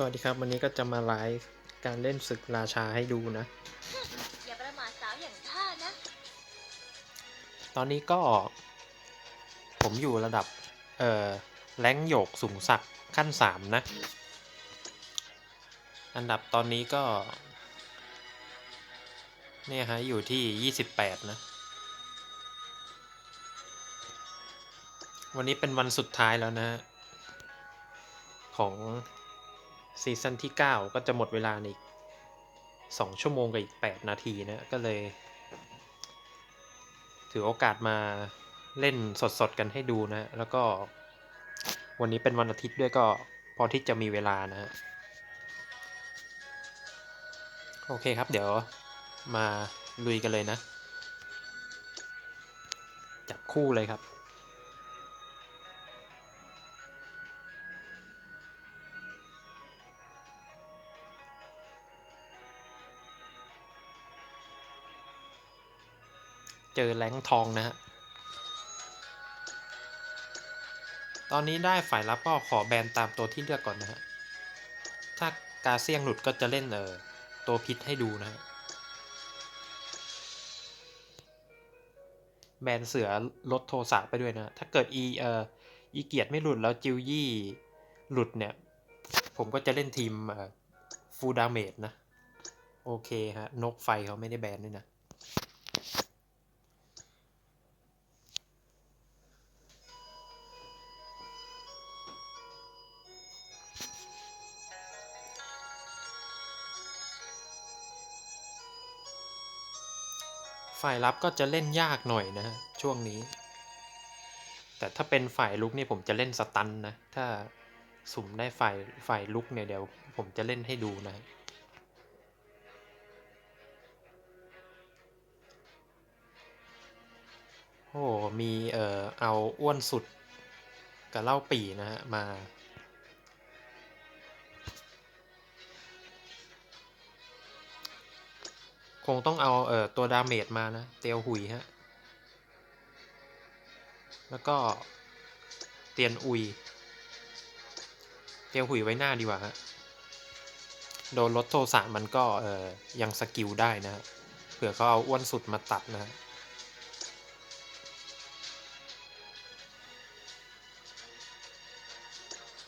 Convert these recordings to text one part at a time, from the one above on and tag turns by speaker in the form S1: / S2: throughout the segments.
S1: สวัสดีครับ วันนี้ก็จะมาไลฟ์การเล่นศึกราชาให้ดูนะ
S2: อย่าประมาทสาวอย่างข้านะ
S1: ตอนนี้ก็ ผมอยู่ระดับ เอ่อแรงโยกสูงสักดิ์ขั้นสามนะ อันดับตอนนี้ก็ เนี่ยฮะ อยู่ที่ 28 นะ วันนี้เป็นวันสุดท้ายแล้วนะฮะของ ซีซั่นที่ 9 ก็จะหมดเวลาในอีก2ชั่วโมงกับอีก 8 นาทีนะก็เลย ถือโอกาสมาเล่นสดๆกันให้ดูนะ แล้วก็วันนี้เป็นวันอาทิตย์ด้วยก็พอที่จะมีเวลานะฮะโอเคครับเดี๋ยวมาลุยกันเลยนะ จับคู่เลยครับ เจอแรงทองนะฮะ ตอนนี้ได้ฝ่ายรับก็ขอแบนตามตัวที่เลือกก่อนนะฮะ ถ้ากาเซียงหลุดก็จะเล่นเออตัวพิษให้ดูนะฮะ แบนเสือลดโทสะไปด้วยนะ ถ้าเกิดอีเอออีเกียรติไม่หลุดแล้วจิวยี่หลุดเนี่ย ผมก็จะเล่นทีมฟูดาเมจนะ โอเคฮะ นกไฟเขาไม่ได้แบนด้วยนะ ฝ่ายรับก็จะเล่นยากหน่อยนะฮะช่วงนี้ แต่ถ้าเป็นฝ่ายลุกนี่ผมจะเล่นสตันนะ ถ้าสุ่มได้ฝ่ายฝ่ายลุกเนี่ยเดี๋ยวผมจะเล่นให้ดูนะโอ้มีเอ่อเอาอ้วนสุดกับเล่าปี่นะฮะมา คงต้องเอาเอ่อตัวดาเมจมานะ เตียวหุยฮะ แล้วก็เตียนอุย เตียวหุยไว้หน้าดีกว่าฮะ โดนลดโทสะมันก็เอ่อยังสกิลได้นะฮะ เผื่อเขาเอาอ้วนสุดมาตัดนะฮะ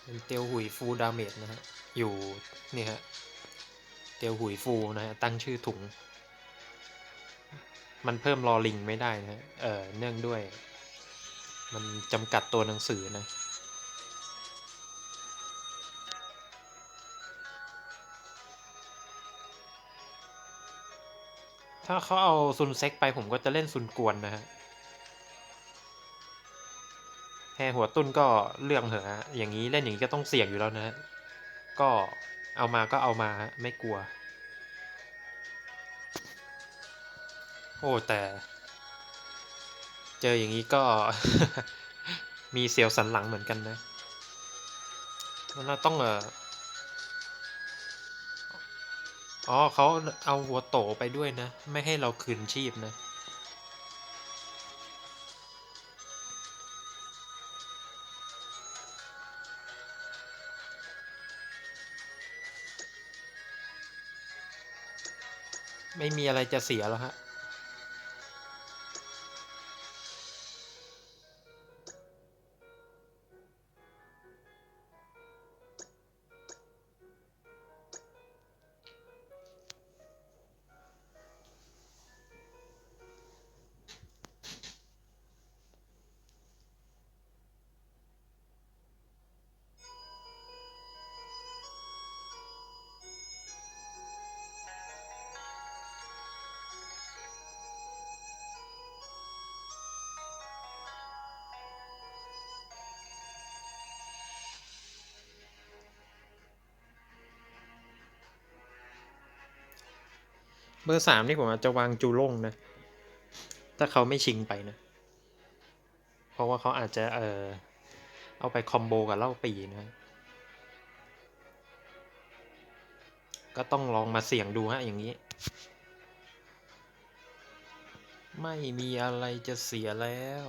S1: เป็นเตียวหุยฟูลดาเมจนะฮะ อยู่นี่ฮะเตียวหุยฟูลนะฮะ ตั้งชื่อถุง มันเพิ่มรอลิงไม่ได้นะเออเนื่องด้วย มันจำกัดตัวหนังสือนะถ้าเขาเอาซุนเซ็กไปผมก็จะเล่นซุนกวนนะฮะแฮหัวตุ้นก็เลือกเถอะอย่างนี้เล่นอย่างนี้ก็ต้องเสี่ยงอยู่แล้วนะฮะ ก็เอามาก็เอามาไม่กลัว โอ้แต่ เจออย่างนี้ก็ มีเสียวสันหลังเหมือนกันนะแล้วต้องเอออ๋อเขาเอาหัวโตไปด้วยนะ ไม่ให้เราคืนชีพนะไม่มีอะไรจะเสียแล้วฮะ เบอร์สามนี่ผมอาจจะวางจูล่งนะ ถ้าเขาไม่ชิงไปนะ เพราะว่าเขาอาจจะเออเอาไปคอมโบกับเล่าปีนะ ก็ต้องลองมาเสี่ยงดูฮะอย่างนี้ ไม่มีอะไรจะเสียแล้ว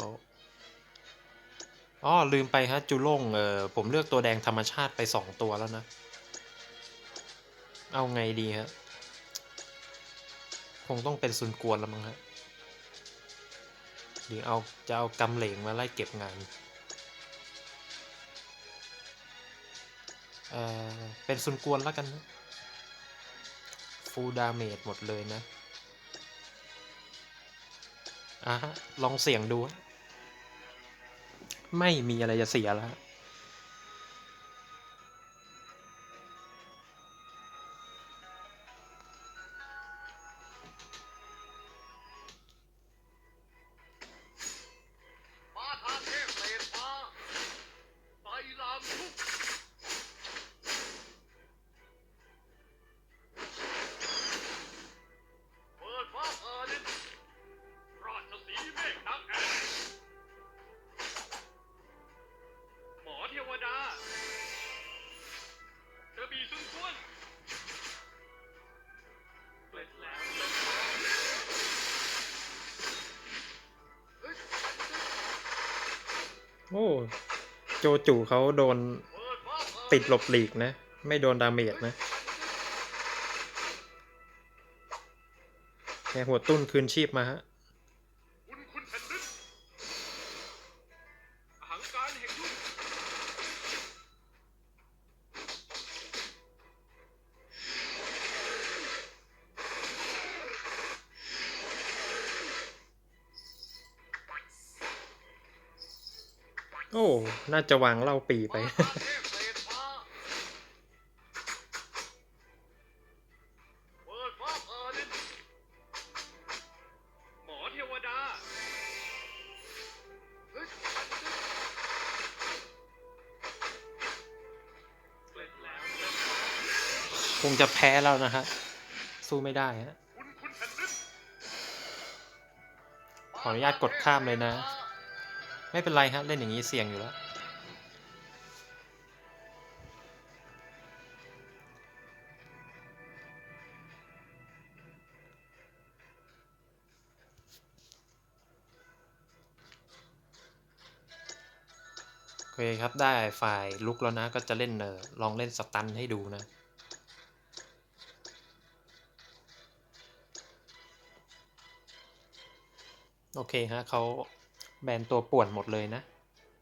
S1: อ๋อลืมไปฮะจูล่งเออผมเลือกตัวแดงธรรมชาติไปสองตัวแล้วนะ เอาไงดีฮะ คงต้องเป็นซุนกวนแล้วมั้งฮะหรือเอาจะเอากำเหลงมาไล่เก็บงานเอ่อเป็นซุนกวนแล้วกันนะฟูดาเมจหมดเลยนะอะฮะลองเสี่ยงดู ไม่มีอะไรจะเสียแล้ว โอ้ โจจูเขาโดน
S3: ปิดฟ้าเปิด
S1: ติดหลบหลีกนะ ไม่โดนดาเมจนะแกหัวตุ้นคืนชีพมาฮะ โอ้ น่าจะวางเล่าปีไป คงจะแพ้แล้วนะฮะ สู้ไม่ได้ฮะ ขออนุญาตกดข้ามเลยนะ ไม่เป็นไรฮะเล่นอย่างนี้เสี่ยงอยู่แล้ว โอเคครับได้ฝ่ายลุกแล้วนะก็จะเล่นเออลองเล่นสตันให้ดูนะโอเคฮะเขา แบนตัวป่วนหมดเลยนะ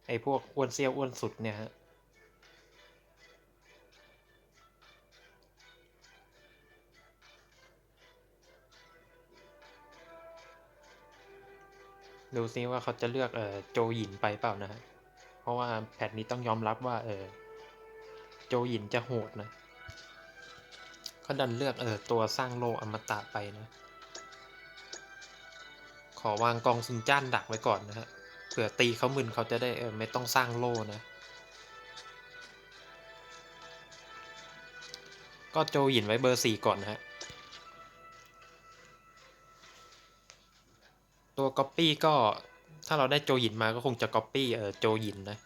S1: ไอพวกอ้วนเซียวอ้วนสุดเนี่ยฮะดูซิว่าเขาจะเลือกเอ่อโจหยินไปเปล่านะฮะ เพราะว่าแพทนี้ต้องยอมรับว่าเออโจหยินจะโหดนะเขาดันเลือกเออตัวสร้างโลอมตะไปนะ ขอวางกองซุนจ้านดักไว้ก่อนนะฮะเผื่อตีเขามึนเขาจะได้เออไม่ต้องสร้างโล่นะ ก็โจหยินไว้เบอร์สี่ก่อนนะฮะตัวก๊อปปี้ก็ถ้าเราได้โจหยินมาก็คงจะก๊อปปี้เออโจหยินนะ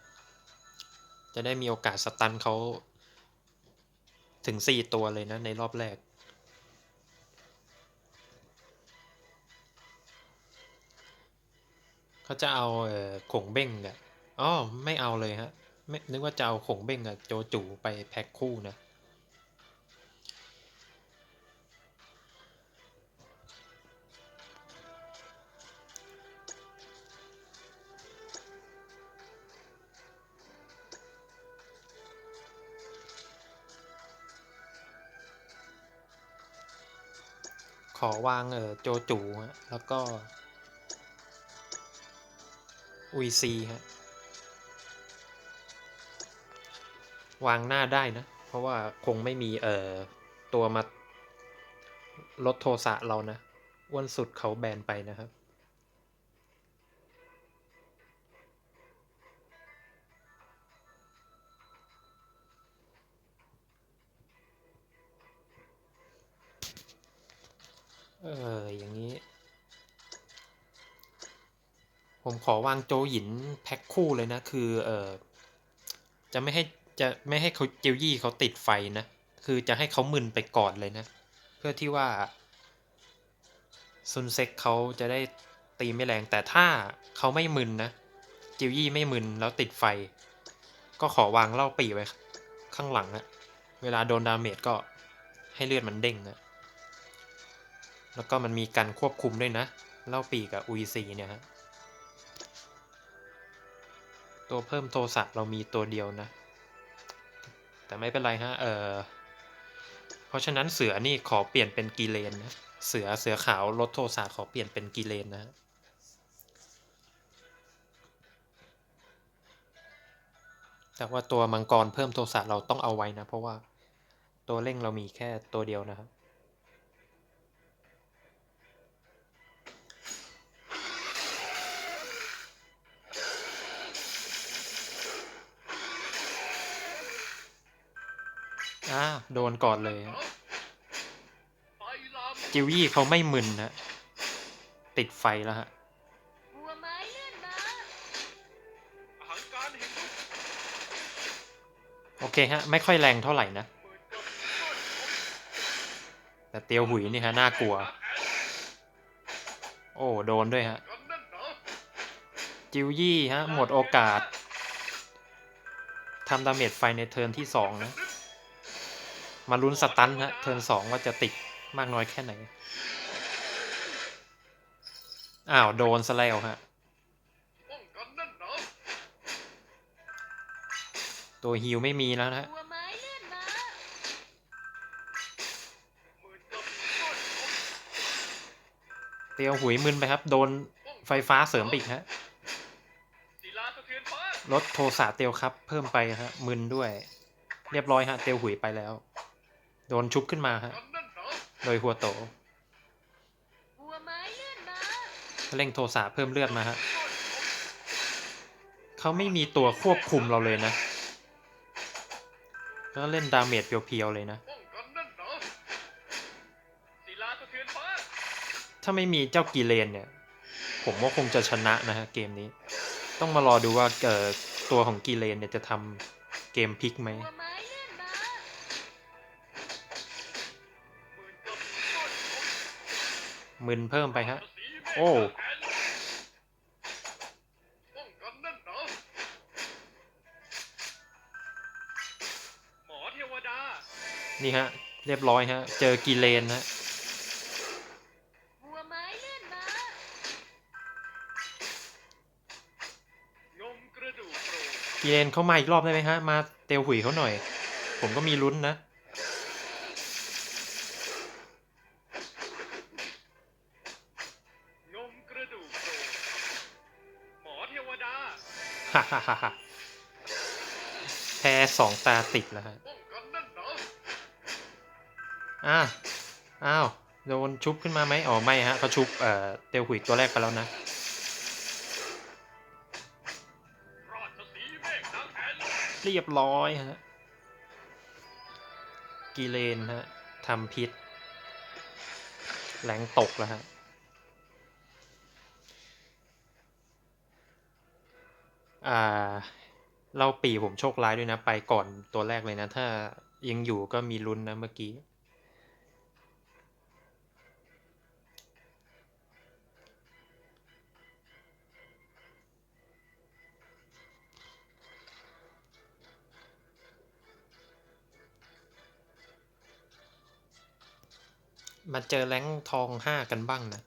S1: จะได้มีโอกาสสตันเขาถึงสี่ตัวเลยนะในรอบแรก เขาจะเอาเออขงเบ้งอะอ๋อไม่เอาเลยฮะไม่นึกว่าจะเอาขงเบ้งกับโจจูไปแพ็คคู่นะขอวางเออโจจูฮะแล้วก็ อุยซีฮะ วางหน้าได้นะ เพราะว่าคงไม่มีเอ่อตัวมาลดโทสะเรานะอ้วนสุดเขาแบนไปนะครับ เอออย่าง ผมขอวางโจหยินแพ็คคู่เลยนะ คือเออจะไม่ให้จะไม่ให้เขาเจลยี่เขาติดไฟนะ คือจะให้เขามึนไปก่อนเลยนะ เพื่อที่ว่าซุนเซ็กเขาจะได้ตีไม่แรงแต่ถ้าเขาไม่มึนนะเจลยี่ไม่มึนแล้วติดไฟ ก็ขอวางเล่าปีไว้ข้างหลังอะเวลาโดนดาเมจก็ให้เลือดมันเด้งนะแล้วก็มันมีการควบคุมด้วยนะเล่าปีกับอุยซีเนี่ยฮะ ตัวเพิ่มโทสะเรามีตัวเดียวนะ แต่ไม่เป็นไรฮะ เออเพราะฉะนั้นเสือนี่ขอเปลี่ยนเป็นกีเลนนะ เสือเสือขาวลดโทสะขอเปลี่ยนเป็นกีเลนนะฮะแต่ว่าตัวมังกรเพิ่มโทสะเราต้องเอาไว้นะ เพราะว่าตัวเร่งเรามีแค่ตัวเดียวนะครับ อ้าโดนก่อนเลยฮะจิวยี่เขาไม่มึนนะติดไฟแล้วฮะ
S2: บัวไม้เลื่อนมา
S3: หารการแห่งยุค
S1: โอเคฮะ ไม่ค่อยแรงเท่าไหร่นะ
S3: เปิดกับต้น
S1: แต่เตียวหุยนี่ฮะ น่ากลัว โอ้โดนด้วยฮะ
S3: กันนั่นเหรอ
S1: จิวยี่ฮะ หมดโอกาสทำดาเมจไฟในเทิร์นที่สองนะ มาลุ้นสตันฮะเทิร์นสองว่าจะติดมากน้อยแค่ไหน อ้าว โดนซะแล้วฮะ ตัวฮิวไม่มีแล้วนะฮะ
S2: เตี
S1: ยวหุยมึนไปครับ โดนไฟฟ้าเสริมไปอีกฮะ
S3: ล
S1: ดโทสะเตียวครับ เพิ่มไปฮะมึนด้วย เรียบร้อยฮะ เตียวหุยไปแล้ว โดนชุบขึ้นมาฮะ โดยหัวโต
S2: เร่
S1: งโทสะเพิ่มเลือดมาฮะเขาไม่มีตัวควบคุมเราเลยนะ ก็เล่นดาเมจเพียวๆเลยนะ ถ้าไม่มีเจ้ากีเลนเนี่ย ผมว่าคงจะชนะนะฮะเกมนี้ ต้องมารอดูว่าเอ่อตัวของกีเลนเนี่ยจะทำเกมพลิกไหม
S2: มึน
S1: เพิ่มไปฮะ
S3: สีเมฆ
S1: โอ้
S3: แผนป้องกันนั่นเหรอหมอเทวดา
S1: นี่ฮะ เรียบร้อยฮะ เจอกีเลนฮะ
S2: บัวไม้เลื่อนมา
S3: ยมกระดูกโปรด
S1: กีเลนเข้ามาอีกรอบได้ไหมฮะ มาเตียวหุยเขาหน่อย ผมก็มีลุ้นนะ แพ้สองตาติดแล้วฮะ
S3: อ้า
S1: วอ้าว โดนชุบขึ้นมาไหมอ๋อไม่ฮะเขาชุบเอ่อเตียวหุยตัวแรกไปแล้วนะ
S3: เรี
S1: ยบร้อยฮะ กีเลนฮะทำพิษแรงตกแล้วฮะ อ่าเราปีผมโชคร้ายด้วยนะ ไปก่อนตัวแรกเลยนะ ถ้ายังอยู่ก็มีลุ้นนะเมื่อกี้ มาเจอแรงทองห้ากันบ้างนะ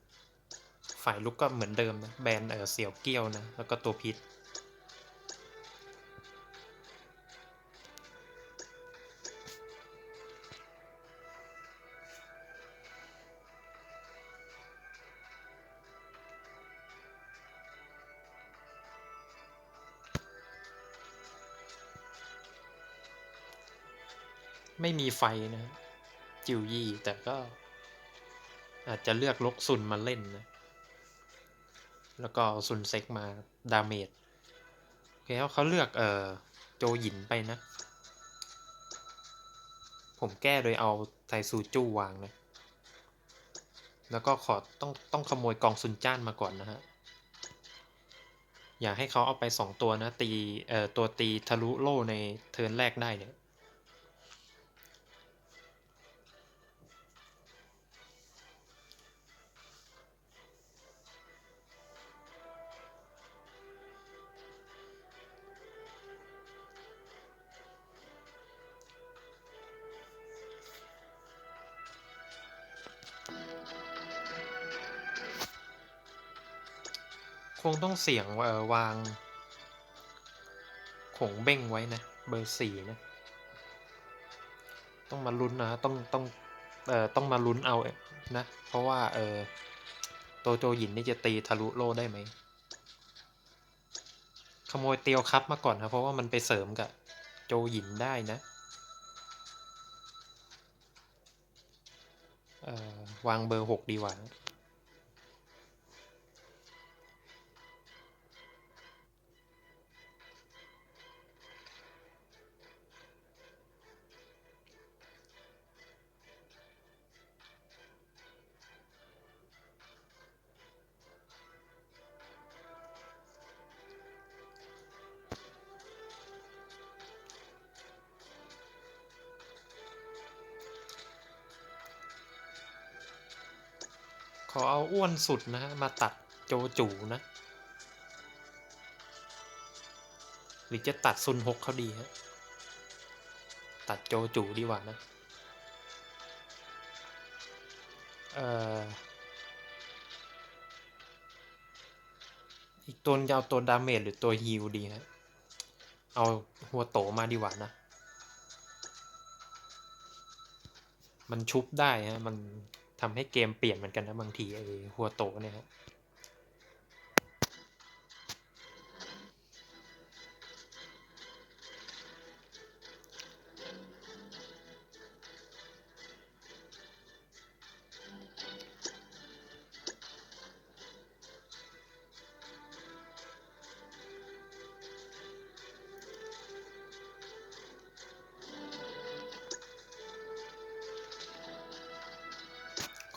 S1: ฝ่ายลุกก็เหมือนเดิมนะ แบนเออเสี่ยวเกี้ยวนะ แล้วก็ตัวพิษ ไม่มีไฟนะ จิวยี่แต่ก็ อาจจะเลือกลกซุนมาเล่นนะ แล้วก็ซุนเซ็กมาดาเมจโอเคเขาเลือกเอ่อโจหยินไปนะ ผมแก้โดยเอาไทซูจูวางนะ แล้วก็ขอต้องต้องขโมยกองซุนจ้านมาก่อนนะฮะอยากให้เขาเอาไปสองตัวนะ ตีเอ่อตัวตีทะลุโล่ในเทิร์นแรกได้เนี่ย คงต้องเสี่ยงเออวางขงเบ้งไว้นะ เบอร์สี่นะ ต้องมาลุ้นนะ ต้องต้องเอ่อต้องมาลุ้นเอานะ เพราะว่าเออโตโจหยินนี่จะตีทะลุโลได้ไหม ขโมยเตียวคัพมาก่อนครับเพราะว่ามันไปเสริมกับโจหยินได้นะเออวางเบอร์หกดีกว่า อเอาอ้วนสุดนะฮะ มาตัดโจจูนะ หรือจะตัดซุนฮกเขาดีฮะ ตัดโจจูดีกว่านะ เอ่อ อีกตัวจะเอาตัวดาเมจหรือตัวฮีลดีฮะเอาหัวโตมาดีกว่านะมันชุบได้ฮะ มัน ทำให้เกมเปลี่ยนเหมือนกันนะบางทีไอ้หัวโตเนี่ย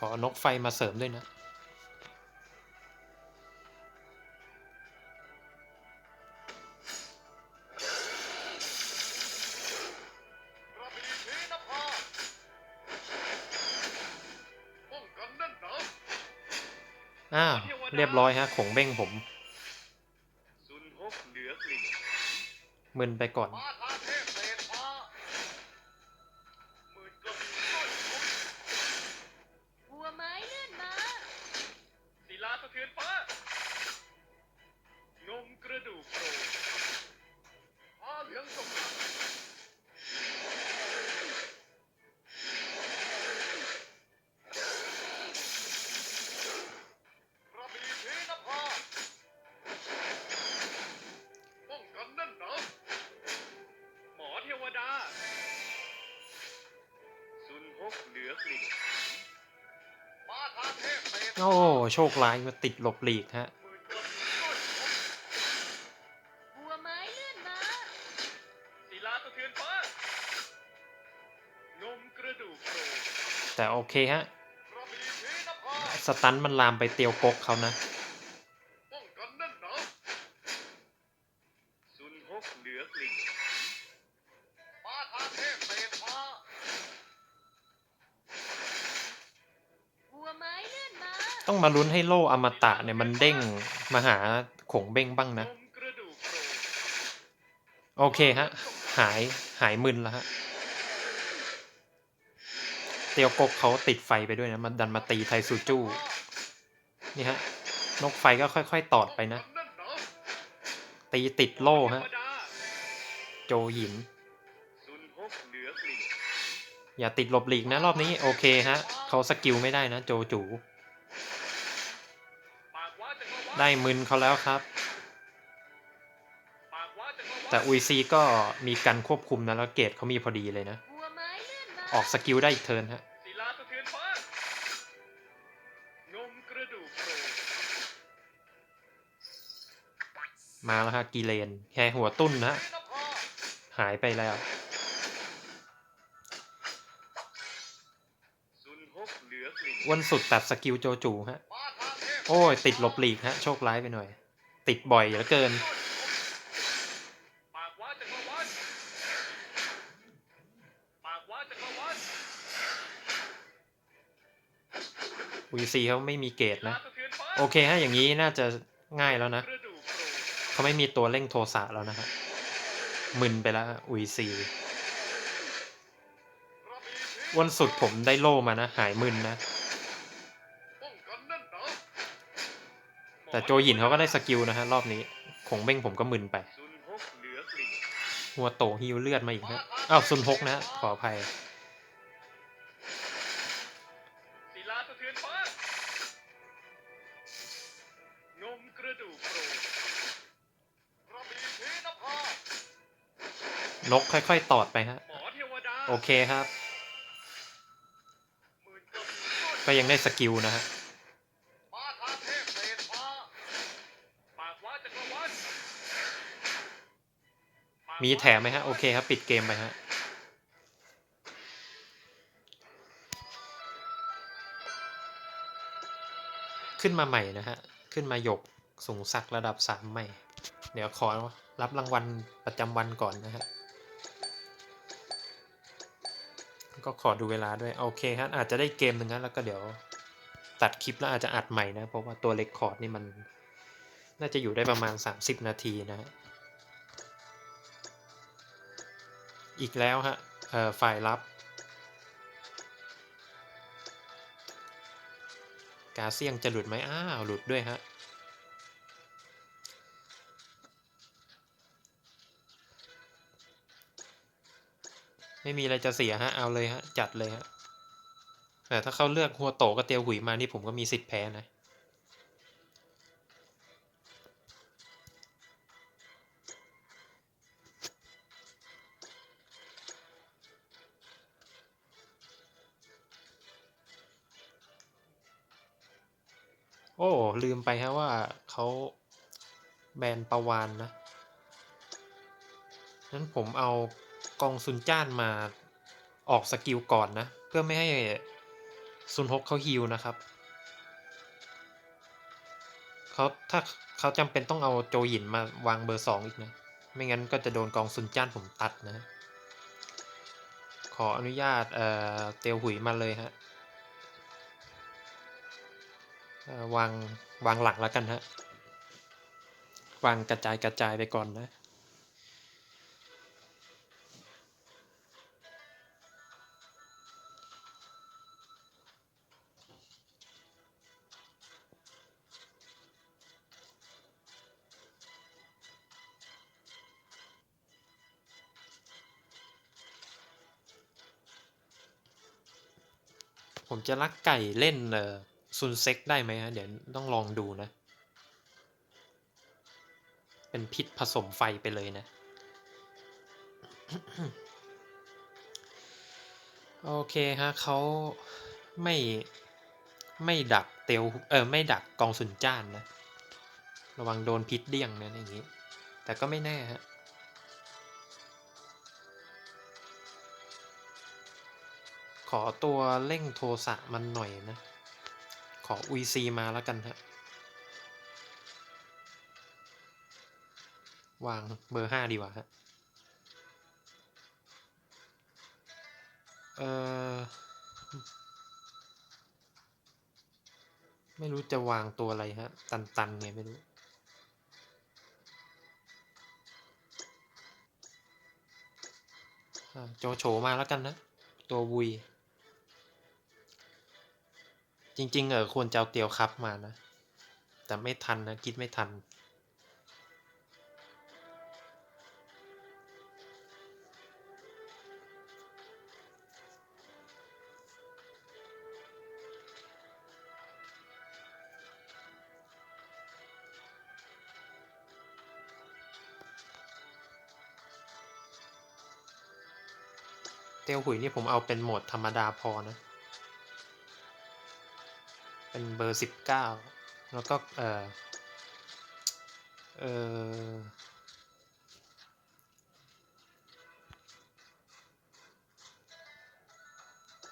S1: ขอนกไฟมาเสริมด้วยนะ
S3: กระบี่ชีนภาป้องกันแน่นหนา
S1: อ้าว เรียบร้อยฮะ ขงเบ้งผม
S3: ซุนฮกเหนือกลิ่น
S1: มึนไปก่อน
S3: โอ้
S1: โชคร้ายมาติดหลบหลีกฮะ
S3: หมื่นกระบี่ก้อยคม
S2: หัวไม้เลื่อนมา
S3: ศิลาสะเทือนฟ้างมกระดูกโผล่
S1: แต่โอเคฮะ
S3: กระบี่ชีนภา
S1: สตันมันลามไปเตียวกกเขานะ ต้องมาลุ้นให้โล่อมตะเนี่ยมันเด้งมาหาขงเบ้งบ้างนะ
S3: โอ
S1: เคฮะ หายหายมึนแล้วฮะ เตียวกกเขาติดไฟไปด้วยนะมันดันมาตีไทซูจูนี่ฮะ นกไฟก็ค่อยๆ ตอดไปนะ ตีติดโล่ฮะ โจหิน
S3: อ
S1: ย่าติดหลบหลีกนะรอบนี้ โอเคฮะ เขาสกิลไม่ได้นะ โจจู ได้มึนเขาแล้วครับ
S3: ปากว่าจักรวาล
S1: แต่อุยซีก็มีการควบคุมนะแล้วเกรดเขามีพอดีเลยนะ
S2: หัวไม้เลื่อนมา
S1: ออกสกิลได้อีกเทิร์นฮะ
S3: ศิลาสะเทือนฟ้างมกระดูกโผล่
S1: มาแล้วฮะกีเลนแค่หัวตุ้นนะฮะ
S3: ชีนภา
S1: หายไปแล้ว
S3: ซุนฮกเหนือกลิ่น
S1: อ้วนสุดตัดสกิลโจจูฮะ
S3: มาทาเทพ
S1: โอ้ย ติดหลบหลีกฮะ โชคร้ายไปหน่อย ติดบ่อยเหลือเกิน
S3: ว่าจักรวาลปากว่าจักรวาล
S1: อุยซีเขาไม่มีเกรดนะ โอเคฮะ อย่างนี้น่าจะง่ายแล้วนะ เขาไม่มีตัวเร่งโทสะแล้วนะฮะมึนไปแล้วฮะอุยซี
S3: กระบี่ชี
S1: อ้วนสุดผมได้โล่มานะ หายมึนนะ
S3: แต่
S1: โจหยินเขาก็ได้สกิลนะฮะรอบนี้คงเบ้งผมก็มึนไป
S3: หั
S1: วโตฮิวเลือดมาอีกฮะอ้าวซุนฮกนะขออภัย
S3: นกระดูกโปรย
S1: ค่อยๆ ตอดไปฮะ โอเคครับ
S3: ก็
S1: ยังได้สกิลนะฮะ
S3: มี
S1: แถมไหมฮะ โอเคครับ ปิดเกมไปฮะขึ้นมาใหม่นะฮะ ขึ้นมาหยกสูงสักระดับสามใหม่ เดี๋ยวขอรับรางวัลประจำวันก่อนนะฮะ ก็ขอดูเวลาด้วย โอเคฮะ อาจจะได้เกมหนึ่งนะแล้วก็เดี๋ยวตัดคลิปแล้วอาจจะอัดใหม่นะ เพราะว่าตัวเลคคอร์ดนี่มัน น่าจะอยู่ได้ประมาณ 30 นาทีนะฮะ อีกแล้วฮะฝ่ายรับกาเซียงจะหลุดไหมอ้าวหลุดด้วยฮะไม่มีอะไรจะเสียฮะ เอาเลยฮะ จัดเลยฮะ แต่ถ้าเขาเลือกหัวโตกับเตียวหุยมานี่ผมก็มีสิทธิ์แพ้นะ ลืมไปฮะว่าเขาแบนประวานนะนั้นผมเอากองซุนจ้านมาออกสกิลก่อนนะ เพื่อไม่ให้ซุนฮกเขาฮิวนะครับเขาถ้าเขาจำเป็นต้องเอาโจหยินมาวางเบอร์สองอีกนะ ไม่งั้นก็จะโดนกองซุนจ้านผมตัดนะ ขออนุญาตเอ่อเตียวหุยมาเลยฮะ วางวางหลักแล้วกันฮะ วางกระจายกระจายไปก่อนนะ ผมจะรักไก่เล่นเออ ซุนเซ็กได้ไหมฮะ เดี๋ยวต้องลองดูนะ เป็นพิษผสมไฟไปเลยนะ โอเคฮะเขาไม่ไม่ดักเตียวเออไม่ดักกองสุนจ้านนะ ระวังโดนพิษเดี้ยงนะอย่างนี้ แต่ก็ไม่แน่ฮะขอตัวเร่งโทสะมันหน่อยนะ ออุยซีมาแล้วกันฮะ วางเบอร์ห้าดีกว่าฮะ เออไม่รู้จะวางตัวอะไรฮะ ตันๆไงไม่รู้อ่าโจโฉมาแล้วกันนะ ตัววุย จริง ๆ เออควรจะเอาเตียวครับมานะ แต่ไม่ทันนะ คิดไม่ทัน เตียวหุยนี่ผมเอาเป็นโหมดธรรมดาพอนะ เป็นเบอร์สิบเก้าแล้วก็เออเออ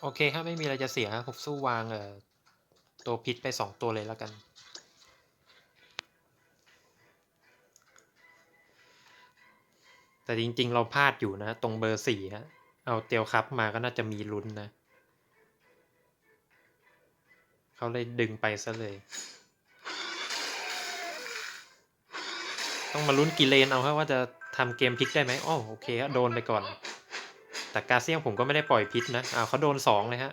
S1: โอเคครับไม่มีอะไรจะเสียครับผมสู้วางเออตัวพิษไปสองตัวเลยแล้วกัน แต่จริงๆเราพลาดอยู่นะ ตรงเบอร์สี่ฮะเอาเตียวครับมาก็น่าจะมีลุ้นนะ เขาเลยดึงไปซะเลย ต้องมาลุ้นกิเลนเอาครับว่าจะทำเกมพลิกได้ไหมอ้อโอเคฮะโดนไปก่อน แต่กาเซียงผมก็ไม่ได้ปล่อยพิษนะอ้าวเขาโดนสองเลยฮะ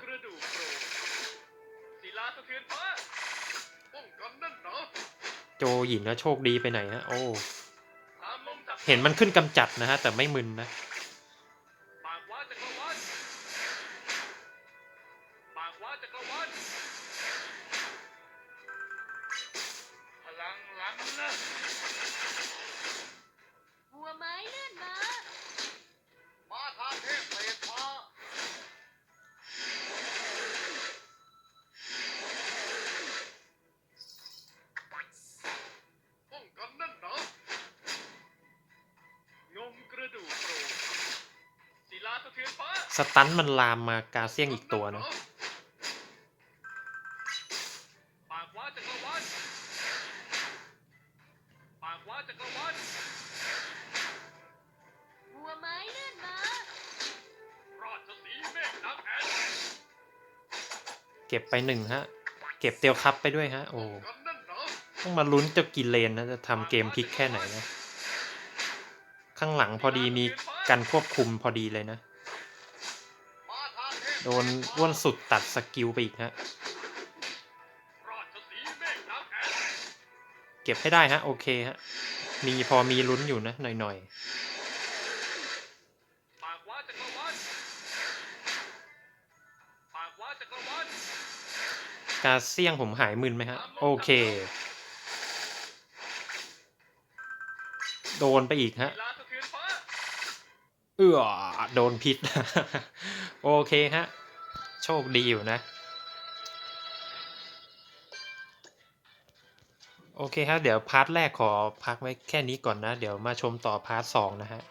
S3: โจ
S1: หยินนะโชคดีไปไหนฮะโอ้เห็นมันขึ้นกำจัดนะฮะแต่ไม่มึนนะ
S3: จักรวาลพลังหลังนะ
S2: หัวไม้เลื่อนมา
S3: มาทางเทพเศษฟ้าป้องกันนั่นหนองมกระดูกโปรศิลาสะเทือนฟ้า
S1: สตันมันลามมากาเซียงอีกตัวนะ
S3: ป
S2: หนึ่
S3: ง
S1: ฮะ เก็บเตียวคัพไปด้วยฮะ โอ้ต้องมาลุ้นเจ้ากิเลนนะจะทำเกมพลิกแค่ไหนนะ ข้างหลังพอดีมีการควบคุมพอดีเลยนะ โดนอ้วนสุดตัดสกิลไปอีกฮะ
S3: เก็
S1: บให้ได้ฮะ โอเคฮะ มีพอมีลุ้นอยู่นะหน่อย
S3: ป กา
S1: เซียงผมหายมึนไหมฮะ โอเค โดนไปอีกฮะ
S3: เอนฟ้า
S1: เอื้อโดนพิษ โอเคฮะ โชคดีอยู่นะ โอเคครับเดี๋ยวพาร์ทแรกขอพักไว้แค่นี้ก่อนนะ เดี๋ยวมาชมต่อพาร์ทสองนะฮะ